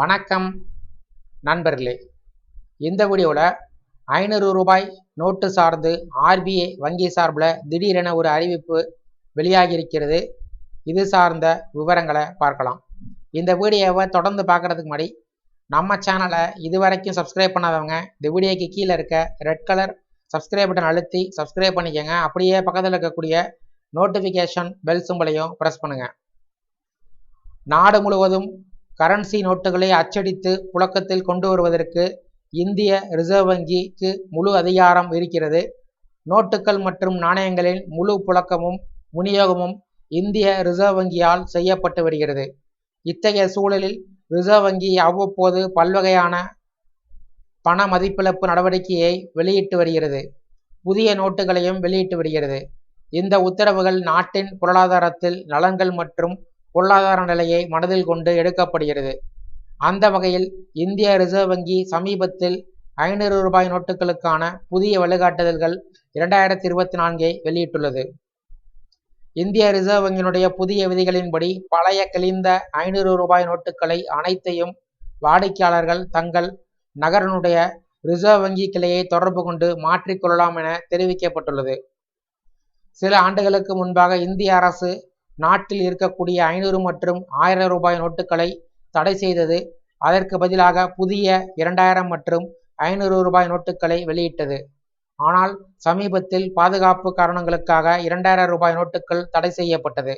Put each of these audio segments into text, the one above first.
வணக்கம் நண்பர்களே. இந்த வீடியோவில் ஐநூறு ரூபாய் நோட்டு சார்ந்து ஆர்பிஐ வங்கி சார்பில் திடீரென ஒரு அறிவிப்பு வெளியாகியிருக்கிறது. இது சார்ந்த விவரங்களை பார்க்கலாம். இந்த வீடியோவை தொடர்ந்து பார்க்குறதுக்கு முன்னாடி நம்ம சேனலை இது வரைக்கும் சப்ஸ்கிரைப் பண்ணாதவங்க இந்த வீடியோக்கு கீழே இருக்க ரெட் கலர் சப்ஸ்கிரைப் பட்டன் அழுத்தி சப்ஸ்கிரைப் பண்ணிக்கோங்க. அப்படியே பக்கத்தில் இருக்கக்கூடிய நோட்டிஃபிகேஷன் பெல் ப்ரெஸ் பண்ணுங்கள் நாடு முழுவதும் கரன்சி நோட்டுகளை அச்சடித்து புழக்கத்தில் கொண்டு வருவதற்கு இந்திய ரிசர்வ் வங்கிக்கு முழு அதிகாரம் இருக்கிறது. நோட்டுகள் மற்றும் நாணயங்களின் முழு புழக்கமும் விநியோகமும் இந்திய ரிசர்வ் வங்கியால் செய்யப்பட்டு வருகிறது. இத்தகைய சூழலில் ரிசர்வ் வங்கி அவ்வப்போது பல்வகையான பண மதிப்பிழப்பு நடவடிக்கையை வெளியிட்டு வருகிறது. புதிய நோட்டுகளையும் வெளியிட்டு வருகிறது. இந்த உத்தரவுகள் நாட்டின் பொருளாதாரத்தில் நலன்கள் மற்றும் பொருளாதார நிலையை மனதில் கொண்டு எடுக்கப்படுகிறது. அந்த வகையில் இந்திய ரிசர்வ் வங்கி சமீபத்தில் ஐநூறு ரூபாய் நோட்டுகளுக்கான புதிய வழிகாட்டுதல்கள் இரண்டாயிரத்தி இருபத்தி நான்கை வெளியிட்டுள்ளது. இந்திய ரிசர்வ் வங்கியினுடைய புதிய விதிகளின்படி பழைய கிழிந்த ஐநூறு ரூபாய் நோட்டுகளை அனைத்தையும் வாடிக்கையாளர்கள் தங்கள் நகரனுடைய ரிசர்வ் வங்கி கிளையை தொடர்பு கொண்டு மாற்றிக்கொள்ளலாம் என தெரிவிக்கப்பட்டுள்ளது. சில ஆண்டுகளுக்கு முன்பாக இந்திய அரசு நாட்டில் இருக்கக்கூடிய ஐநூறு மற்றும் ஆயிரம் ரூபாய் நோட்டுகளை தடை செய்தது. அதற்கு பதிலாக புதிய இரண்டாயிரம் மற்றும் ஐநூறு ரூபாய் நோட்டுகளை வெளியிட்டது. ஆனால் சமீபத்தில் பாதுகாப்பு காரணங்களுக்காக இரண்டாயிரம் ரூபாய் நோட்டுகள் தடை செய்யப்பட்டது.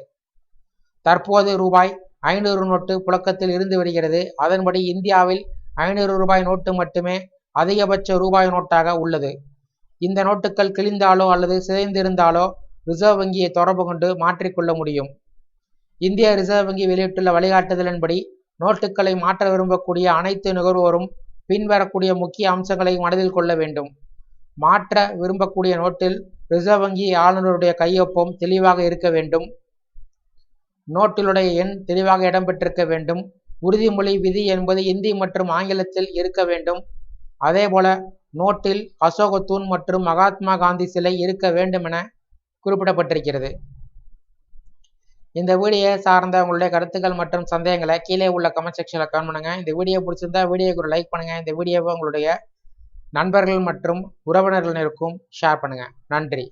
தற்போது ரூபாய் ஐநூறு நோட்டு புழக்கத்தில் இருந்து வருகிறது. அதன்படி இந்தியாவில் ஐநூறு ரூபாய் நோட்டு மட்டுமே அதிகபட்ச ரூபாய் நோட்டாக உள்ளது. இந்த நோட்டுகள் கிழிந்தாலோ அல்லது சிதைந்திருந்தாலோ ரிசர்வ் வங்கியை தொடர்பு கொண்டு மாற்றிக்கொள்ள முடியும். இந்திய ரிசர்வ் வங்கி வெளியிட்டுள்ள வழிகாட்டுதலின்படி நோட்டுகளை மாற்ற விரும்பக்கூடிய அனைத்து நுகர்வோரும் பின்வரக்கூடிய முக்கிய அம்சங்களை மனதில் கொள்ள வேண்டும். மாற்ற விரும்பக்கூடிய நோட்டில் ரிசர்வ் வங்கி ஆளுநருடைய கையொப்பம் தெளிவாக இருக்க வேண்டும். நோட்டிலுடைய எண் தெளிவாக இடம்பெற்றிருக்க வேண்டும். உறுதிமொழி விதி என்பது இந்தி மற்றும் ஆங்கிலத்தில் இருக்க வேண்டும். அதேபோல நோட்டில் அசோகத்தூண் மற்றும் மகாத்மா காந்தி சிலை இருக்க வேண்டும் என குறிப்பிடப்பட்டிருக்கிறது. இந்த வீடியோ சார்ந்த உங்களுடைய கருத்துக்கள் மற்றும் சந்தேகங்களை கீழே உள்ள கமெண்ட் செக்ஷனில் கமெண்ட் பண்ணுங்க. இந்த வீடியோ பிடிச்சிருந்தா வீடியோக்கு ஒரு லைக் பண்ணுங்க. இந்த வீடியோவை உங்களுடைய நண்பர்கள் மற்றும் உறவினர்களுக்கும் ஷேர் பண்ணுங்க. நன்றி.